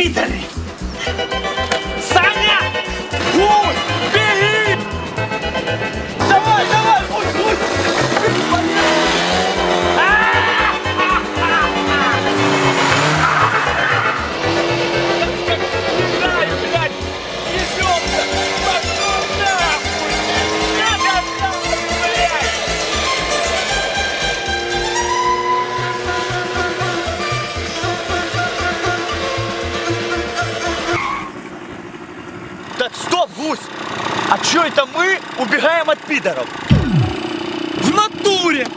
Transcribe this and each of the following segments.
Peter! стоп, гусь! А чё это мы убегаем от пидоров? В натуре!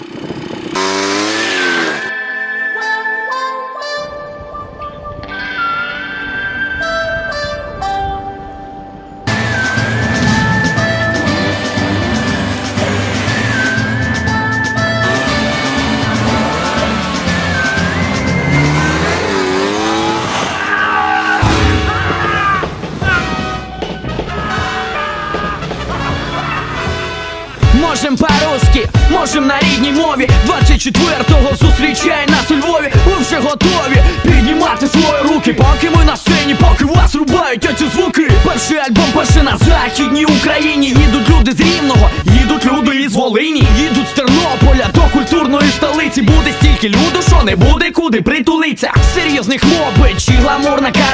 Можем по-русски, можем на рідній мові. 24-го зустрічає нас у Львові. Ви вже готові піднімати свої руки. Поки ми на сцені, поки вас рубають оці звуки. Перший альбом пише на західній Україні. Їдуть люди з Рівного, їдуть люди із Волині. Їдуть з Тернополя до культурної столиці. Буде стільки люду, що не буде куди притулиться Серйозний хлопець чи гламурна королева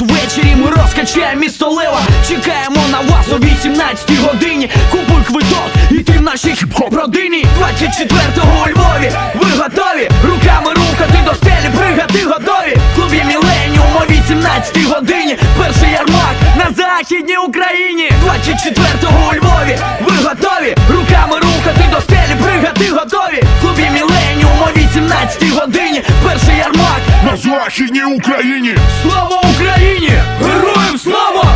У ввечері ми розкачаємо місто Лева. Чекаємо на вас о 18 годині. Купуй квиток і ти в нашій хіп-хоп родині. 24-го у Львові. Ви готові? Руками рухати до стелі, пригати готові? В клубі Міленіум о 18 годині. Перший ярмак на західній Україні. 24-го Ярмак Україні. Слава Україні! Героям слава!